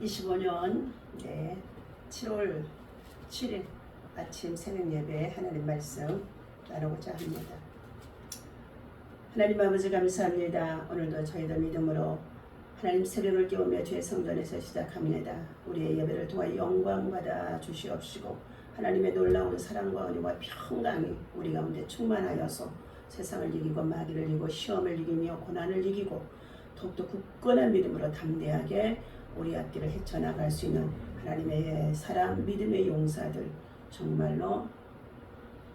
2025년 네, 7월 7일 아침 새벽 예배 하나님 말씀 나누고자 합니다. 하나님 아버지 감사합니다. 오늘도 저희들 믿음으로 하나님 새벽을 깨우며 주의 성전에서 시작합니다. 우리의 예배를 통하여 영광 받아 주시옵시고 하나님의 놀라운 사랑과 은혜와 평강이 우리 가운데 충만하여서 세상을 이기고 마귀를 이기고 시험을 이기며 고난을 이기고 더욱더 굳건한 믿음으로 담대하게 우리 앞길을 헤쳐나갈 수 있는 하나님의 사랑 믿음의 용사들 정말로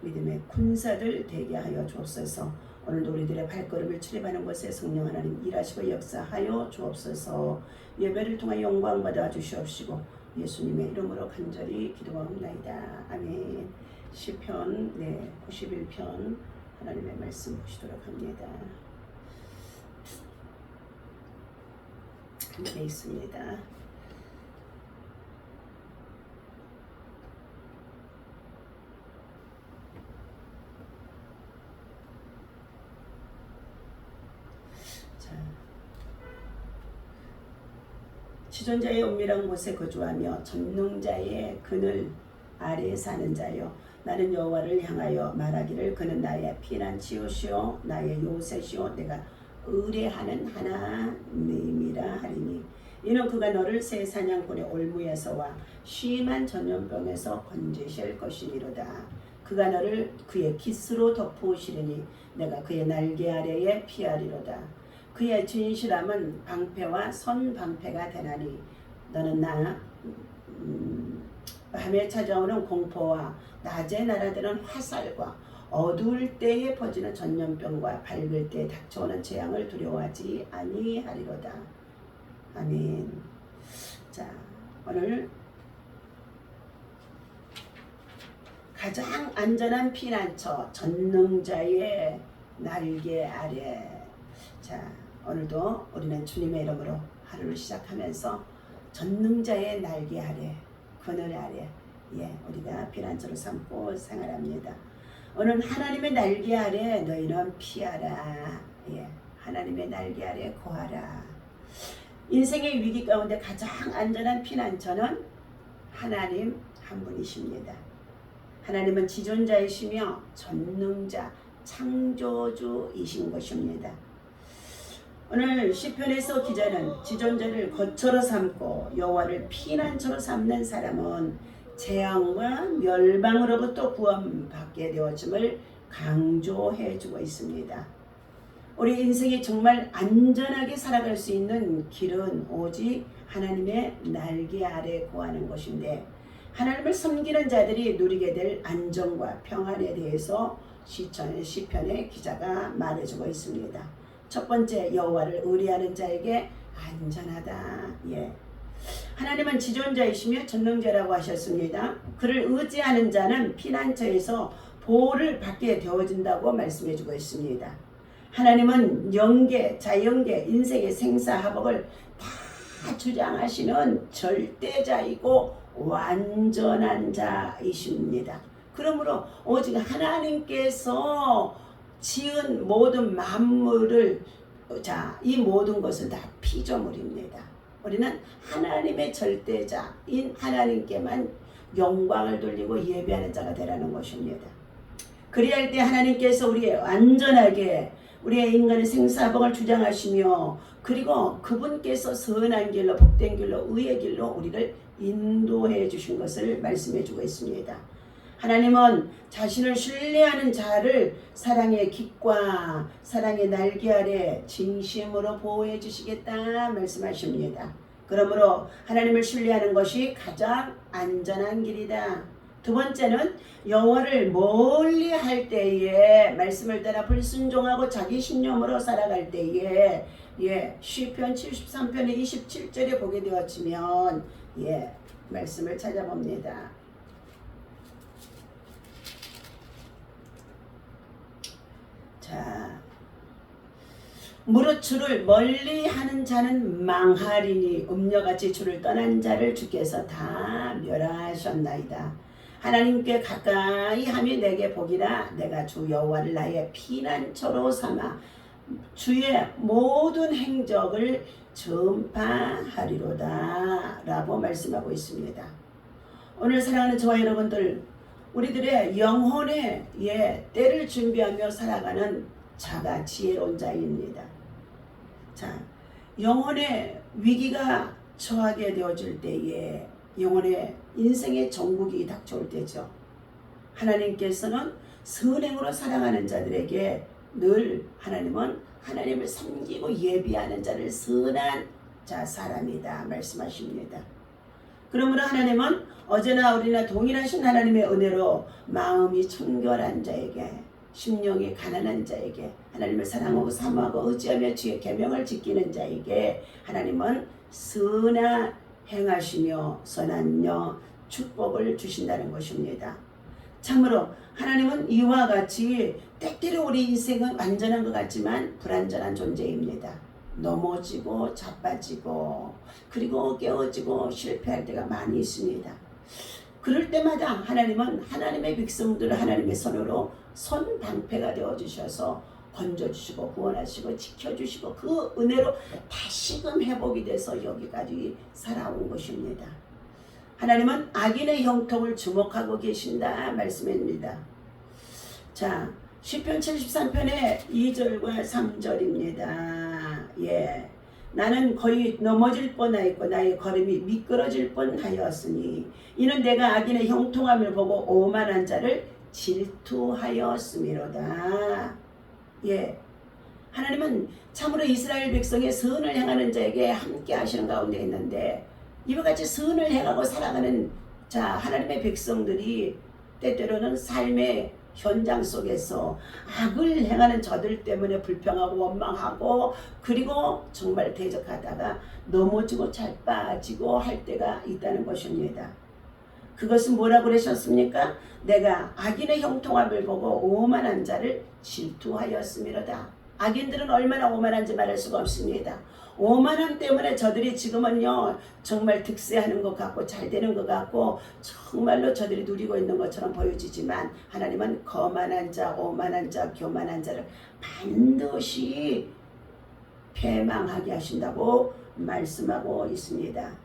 믿음의 군사들 되게 하여 주옵소서. 오늘도 우리들의 발걸음을 출입하는 곳에 성령 하나님 일하시고 역사하여 주옵소서. 예배를 통해 영광 받아 주시옵시고 예수님의 이름으로 간절히 기도하옵나이다. 아멘. 시편 네 91편 하나님의 말씀 보시도록 합니다 함께 있습니다. 자, 지존자의 은밀한 곳에 거주하며 전능자의 그늘 아래에 사는 자여 나는 여호와를 향하여 말하기를 그는 나의 피난치요시오 나의 요새시오 내가 의뢰하는 하나님이라 하리니. 이는 그가 너를 새 사냥꾼의 올무에서와 심한 전염병에서 건지실 것이니로다. 그가 너를 그의 기스로 덮으시리니 내가 그의 날개 아래에 피하리로다. 그의 진실함은 방패와 선방패가 되나니 너는 나 음, 밤에 찾아오는 공포와 낮에 날아드는 화살과 어두울 때에 퍼지는 전염병과 밝을 때에 닥쳐오는 재앙을 두려워하지 아니하리로다. 아멘. 자, 오늘 가장 안전한 피난처 전능자의 날개 아래. 자, 오늘도 우리는 주님의 이름으로 하루를 시작하면서 전능자의 날개 아래, 그늘 아래, 예, 우리가 피난처로 삼고 생활합니다. 오늘 하나님의 날개 아래 너희는 피하라. 예, 하나님의 날개 아래 거하라. 인생의 위기 가운데 가장 안전한 피난처는 하나님 한 분이십니다. 하나님은 지존자이시며 전능자, 창조주이신 것입니다. 오늘 시편에서 기자는 지존자를 거처로 삼고 여호와를 피난처로 삼는 사람은 재앙과 멸망으로부터 구원받게 되어짐을 강조해 주고 있습니다. 우리 인생이 정말 안전하게 살아갈 수 있는 길은 오직 하나님의 날개 아래 구하는 것인데 하나님을 섬기는 자들이 누리게 될 안정과 평안에 대해서 시편, 시편의 기자가 말해주고 있습니다. 첫 번째 여호와를 의뢰하는 자에게 안전하다. 예. 하나님은 지존자이시며 전능자라고 하셨습니다. 그를 의지하는 자는 피난처에서 보호를 받게 되어진다고 말씀해 주고 있습니다. 하나님은 영계, 자연계, 인생의 생사화복을 다 주장하시는 절대자이고 완전한 자이십니다. 그러므로 오직 하나님께서 지은 모든 만물을 자, 이 모든 것은 다 피조물입니다. 우리는 하나님의 절대자인 하나님께만 영광을 돌리고 예배하는 자가 되라는 것입니다. 그리할 때 하나님께서 우리의 안전하게 우리의 인간의 생사복을 주장하시며 그리고 그분께서 선한 길로 복된 길로 의의 길로 우리를 인도해 주신 것을 말씀해 주고 있습니다. 하나님은 자신을 신뢰하는 자를 사랑의 깃과 사랑의 날개 아래 진심으로 보호해 주시겠다 말씀하십니다. 그러므로 하나님을 신뢰하는 것이 가장 안전한 길이다. 두 번째는 여호와를 멀리 할 때에 말씀을 따라 불순종하고 자기 신념으로 살아갈 때에 예 시편 73편의 27절에 보게 되었지만 예 말씀을 찾아봅니다. 자, 무릇 주를 멀리 하는 자는 망하리니 음녀같이 주를 떠난 자를 주께서 다 멸하셨나이다. 하나님께 가까이 함이 내게 복이라 내가 주 여호와를 나의 피난처로 삼아 주의 모든 행적을 전파하리로다 라고 말씀하고 있습니다. 오늘 사랑하는 저와 여러분들 우리들의 영혼의 예, 때를 준비하며 살아가는 자가 지혜로운 자입니다. 자, 영혼의 위기가 처하게 되어질 때에 영혼의 인생의 정국이 닥쳐올 때죠. 하나님께서는 선행으로 사랑하는 자들에게 늘 하나님은 하나님을 섬기고 예비하는 자를 선한 자 사람이다 말씀하십니다. 그러므로 하나님은 어제나 우리나 동일하신 하나님의 은혜로 마음이 청결한 자에게 심령이 가난한 자에게 하나님을 사랑하고 사모하고 의지하며 주의 계명을 지키는 자에게 하나님은 선하 행하시며 선한 여 축복을 주신다는 것입니다. 참으로 하나님은 이와 같이 때때로 우리 인생은 완전한 것 같지만 불완전한 존재입니다. 넘어지고 자빠지고 그리고 깨어지고 실패할 때가 많이 있습니다. 그럴 때마다 하나님은 하나님의 백성들을 하나님의 손으로 손방패가 되어 주셔서 건져 주시고 구원하시고 지켜 주시고 그 은혜로 다시금 회복이 돼서 여기까지 살아온 것입니다. 하나님은 악인의 형통을 주목하고 계신다 말씀입니다. 자, 시편 73편의 2절과 3절입니다. 예. 나는 거의 넘어질 뻔하였고 나의 걸음이 미끄러질 뻔하였으니 이는 내가 악인의 형통함을 보고 오만한 자를 질투하였음이로다. 예. 하나님은 참으로 이스라엘 백성의 선을 행하는 자에게 함께 하시는 가운데 있는데 이와 같이 선을 행하고 살아가는 자 하나님의 백성들이 때때로는 삶의 현장 속에서 악을 행하는 저들 때문에 불평하고 원망하고 그리고 정말 대적하다가 넘어지고 잘 빠지고 할 때가 있다는 것입니다. 그것은 뭐라고 그러셨습니까? 내가 악인의 형통함을 보고 오만한 자를 질투하였음이로다. 악인들은 얼마나 오만한지 말할 수가 없습니다. 오만함 때문에 저들이 지금은요 정말 득세하는 것 같고 잘 되는 것 같고 정말로 저들이 누리고 있는 것처럼 보여지지만 하나님은 거만한 자, 오만한 자, 교만한 자를 반드시 패망하게 하신다고 말씀하고 있습니다.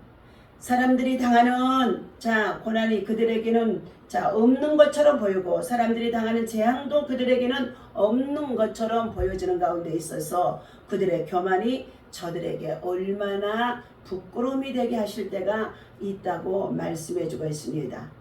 사람들이 당하는 자 고난이 그들에게는 자 없는 것처럼 보이고 사람들이 당하는 재앙도 그들에게는 없는 것처럼 보여지는 가운데 있어서 그들의 교만이 저들에게 얼마나 부끄러움이 되게 하실 때가 있다고 말씀해 주고 있습니다.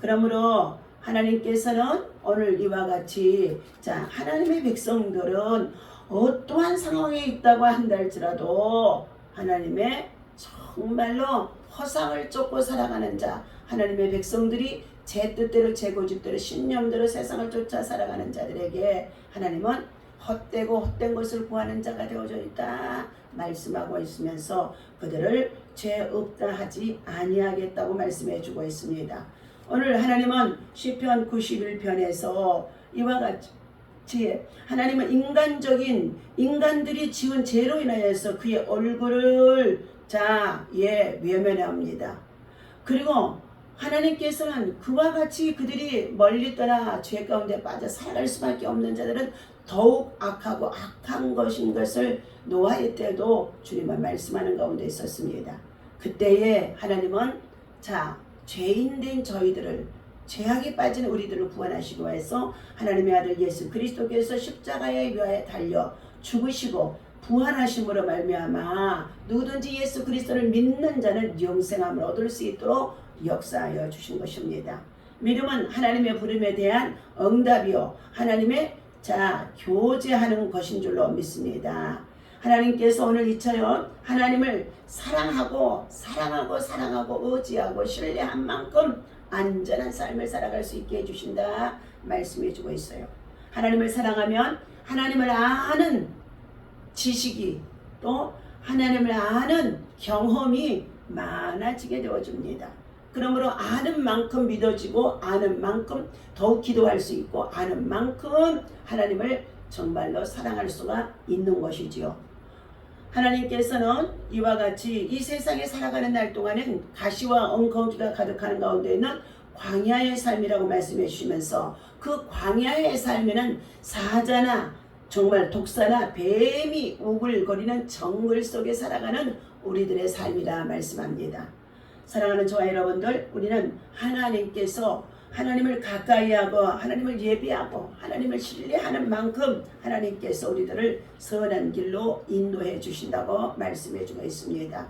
그러므로 하나님께서는 오늘 이와 같이 자 하나님의 백성들은 어떠한 상황에 있다고 한달지라도 하나님의 정말로 허상을 쫓고 살아가는 자 하나님의 백성들이 제 뜻대로 제 고집대로 신념대로 세상을 쫓아 살아가는 자들에게 하나님은 헛되고 헛된 것을 구하는 자가 되어져 있다 말씀하고 있으면서 그들을 죄 없다 하지 아니하겠다고 말씀해 주고 있습니다. 오늘 하나님은 시편 91편에서 이와 같이 하나님은 인간적인 인간들이 지은 죄로 인하여서 그의 얼굴을 자, 예, 외면합니다. 그리고 하나님께서는 그와 같이 그들이 멀리 떠나 죄 가운데 빠져 살아갈 수밖에 없는 자들은 더욱 악하고 악한 것인 것을 노아의 때도 주님은 말씀하는 가운데 있었습니다. 그때에 하나님은 자 죄인된 저희들을 죄악에 빠진 우리들을 구원하시고 해서 하나님의 아들 예수 그리스도께서 십자가에 위하여 달려 죽으시고 부활하심으로 말미암아 누구든지 예수 그리스도를 믿는 자는 영생함을 얻을 수 있도록 역사하여 주신 것입니다. 믿음은 하나님의 부름에 대한 응답이요 하나님의 자 교제하는 것인 줄로 믿습니다. 하나님께서 오늘 이처럼 하나님을 사랑하고 사랑하고 사랑하고 의지하고 신뢰한 만큼 안전한 삶을 살아갈 수 있게 해주신다 말씀해 주고 있어요. 하나님을 사랑하면 하나님을 아는 지식이 또 하나님을 아는 경험이 많아지게 되어줍니다. 그러므로 아는 만큼 믿어지고 아는 만큼 더욱 기도할 수 있고 아는 만큼 하나님을 정말로 사랑할 수가 있는 것이지요. 하나님께서는 이와 같이 이 세상에 살아가는 날 동안은 가시와 엉거기가 가득하는 가운데 있는 광야의 삶이라고 말씀해 주시면서 그 광야의 삶에는 사자나 정말 독사나 뱀이 우글거리는 정글 속에 살아가는 우리들의 삶이라 말씀합니다. 사랑하는 저와 여러분들, 우리는 하나님께서 하나님을 가까이 하고 하나님을 예비하고 하나님을 신뢰하는 만큼 하나님께서 우리들을 선한 길로 인도해 주신다고 말씀해 주고 있습니다.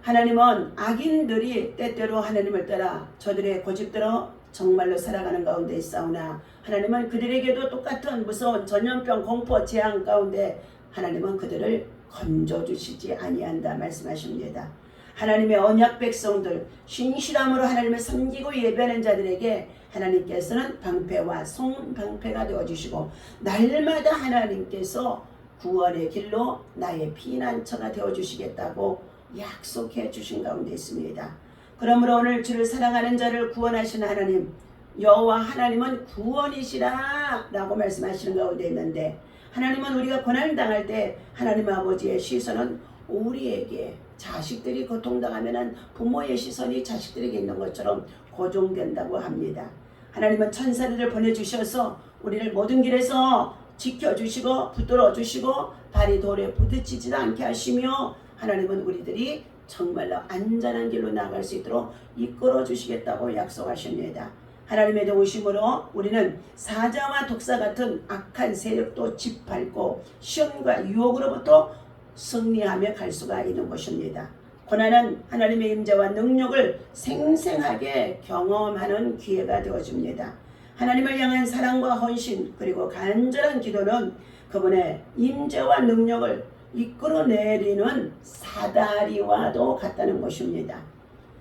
하나님은 악인들이 때때로 하나님을 따라 저들의 고집대로 정말로 살아가는 가운데 있사오나 하나님은 그들에게도 똑같은 무서운 전염병 공포 재앙 가운데 하나님은 그들을 건져 주시지 아니한다 말씀하십니다. 하나님의 언약 백성들 신실함으로 하나님을 섬기고 예배하는 자들에게 하나님께서는 방패와 송방패가 되어 주시고 날마다 하나님께서 구원의 길로 나의 피난처가 되어 주시겠다고 약속해 주신 가운데 있습니다. 그러므로 오늘 주를 사랑하는 자를 구원하시는 하나님 여호와 하나님은 구원이시라 라고 말씀하시는 가운데 있는데 하나님은 우리가 고난을 당할 때 하나님 아버지의 시선은 우리에게 자식들이 고통당하면 부모의 시선이 자식들에게 있는 것처럼 고정된다고 합니다. 하나님은 천사들을 보내주셔서 우리를 모든 길에서 지켜주시고 붙들어 주시고 발이 돌에 부딪히지도 않게 하시며 하나님은 우리들이 정말로 안전한 길로 나갈 수 있도록 이끌어 주시겠다고 약속하십니다. 하나님의 도우심으로 우리는 사자와 독사 같은 악한 세력도 짓밟고 시험과 유혹으로부터 승리하며 갈 수가 있는 것입니다. 고난은 하나님의 임재와 능력을 생생하게 경험하는 기회가 되어줍니다. 하나님을 향한 사랑과 헌신 그리고 간절한 기도는 그분의 임재와 능력을 이끌어내리는 사다리와도 같다는 것입니다.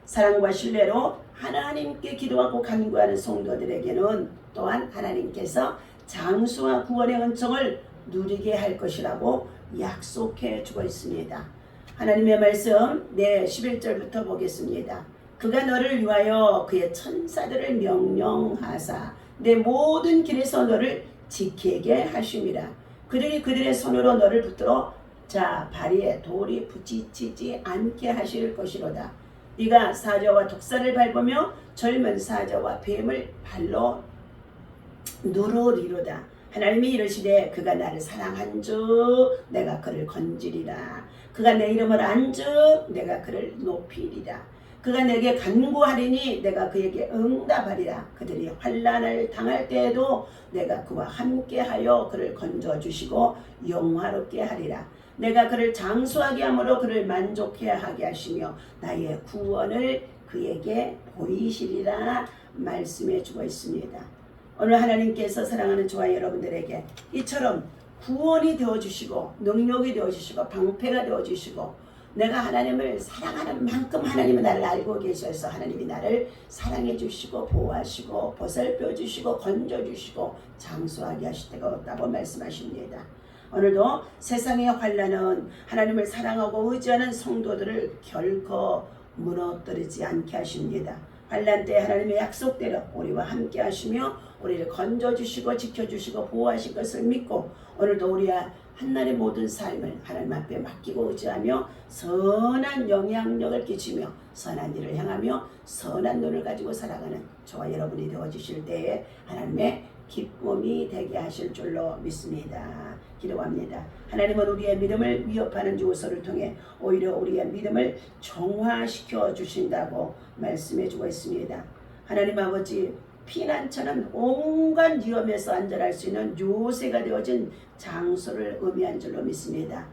사랑과 신뢰로 하나님께 기도하고 간구하는 성도들에게는 또한 하나님께서 장수와 구원의 은총을 누리게 할 것이라고 약속해 주고 있습니다. 하나님의 말씀 네 11절부터 보겠습니다. 그가 너를 위하여 그의 천사들을 명령하사 내 모든 길에서 너를 지키게 하심이라. 그들이 그들의 손으로 너를 붙들어 자 발에 돌이 부딪히지 않게 하실 것이로다. 네가 사자와 독사를 밟으며 젊은 사자와 뱀을 발로 누르리로다. 하나님이 이르시되 그가 나를 사랑한 주 내가 그를 건지리라. 그가 내 이름을 안즉 내가 그를 높이리라. 그가 내게 간구하리니 내가 그에게 응답하리라. 그들이 환란을 당할 때에도 내가 그와 함께하여 그를 건져 주시고 영화롭게 하리라. 내가 그를 장수하게 함으로 그를 만족해 하게 하시며 나의 구원을 그에게 보이시리라 말씀해 주고 있습니다. 오늘 하나님께서 사랑하는 저와 여러분들에게 이처럼 구원이 되어 주시고 능력이 되어 주시고 방패가 되어 주시고 내가 하나님을 사랑하는 만큼 하나님은 나를 알고 계셔서 하나님이 나를 사랑해 주시고 보호하시고 보살펴 주시고 건져 주시고 장수하게 하실 때가 없다고 말씀하십니다. 오늘도 세상의 환란은 하나님을 사랑하고 의지하는 성도들을 결코 무너뜨리지 않게 하십니다. 환란 때 하나님의 약속대로 우리와 함께 하시며 우리를 건져 주시고 지켜 주시고 보호하실 것을 믿고 오늘도 우리의 한날의 모든 삶을 하나님 앞에 맡기고 의지하며 선한 영향력을 끼치며 선한 일을 향하며 선한 눈을 가지고 살아가는 저와 여러분이 되어 주실 때에 하나님의 기쁨이 되게 하실 줄로 믿습니다. 기도합니다. 하나님은 우리의 믿음을 위협하는 요소를 통해 오히려 우리의 믿음을 정화시켜 주신다고 말씀해 주고 있습니다. 하나님 아버지 피난처는 온갖 위험에서 안전할 수 있는 요새가 되어진 장소를 의미한 줄로 믿습니다.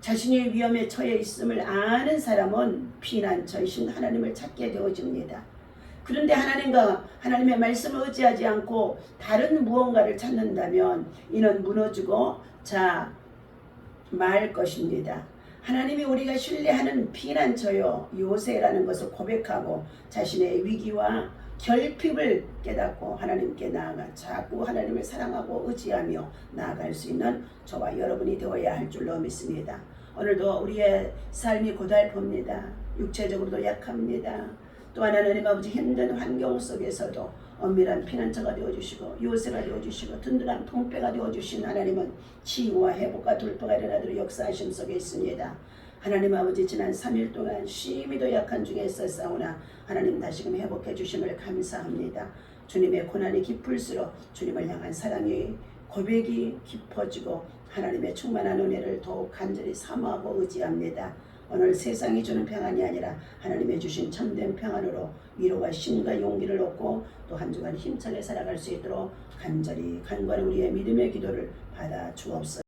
자신이 위험에 처해 있음을 아는 사람은 피난처이신 하나님을 찾게 되어집니다. 그런데 하나님과 하나님의 말씀을 의지하지 않고 다른 무언가를 찾는다면 이는 무너지고 자 말 것입니다. 하나님이 우리가 신뢰하는 피난처요 요새라는 것을 고백하고 자신의 위기와 결핍을 깨닫고 하나님께 나아가 자꾸 하나님을 사랑하고 의지하며 나아갈 수 있는 저와 여러분이 되어야 할 줄로 믿습니다. 오늘도 우리의 삶이 고달픕니다. 육체적으로도 약합니다. 또한 하나님 아버지 힘든 환경 속에서도 엄밀한 피난처가 되어주시고 요새가 되어주시고 든든한 통폐가 되어주신 하나님은 치유와 회복과 돌파가 일어나도록 역사하심 속에 있습니다. 하나님 아버지 지난 3일 동안 심히도 약한 중에 있었사오나 하나님 다시금 회복해 주심을 감사합니다. 주님의 고난이 깊을수록 주님을 향한 사랑이 고백이 깊어지고 하나님의 충만한 은혜를 더욱 간절히 사모하고 의지합니다. 오늘 세상이 주는 평안이 아니라 하나님의 주신 참된 평안으로 위로와 힘과 용기를 얻고 또 한 주간 힘차게 살아갈 수 있도록 간절히 간과한 우리의 믿음의 기도를 받아 주옵소서.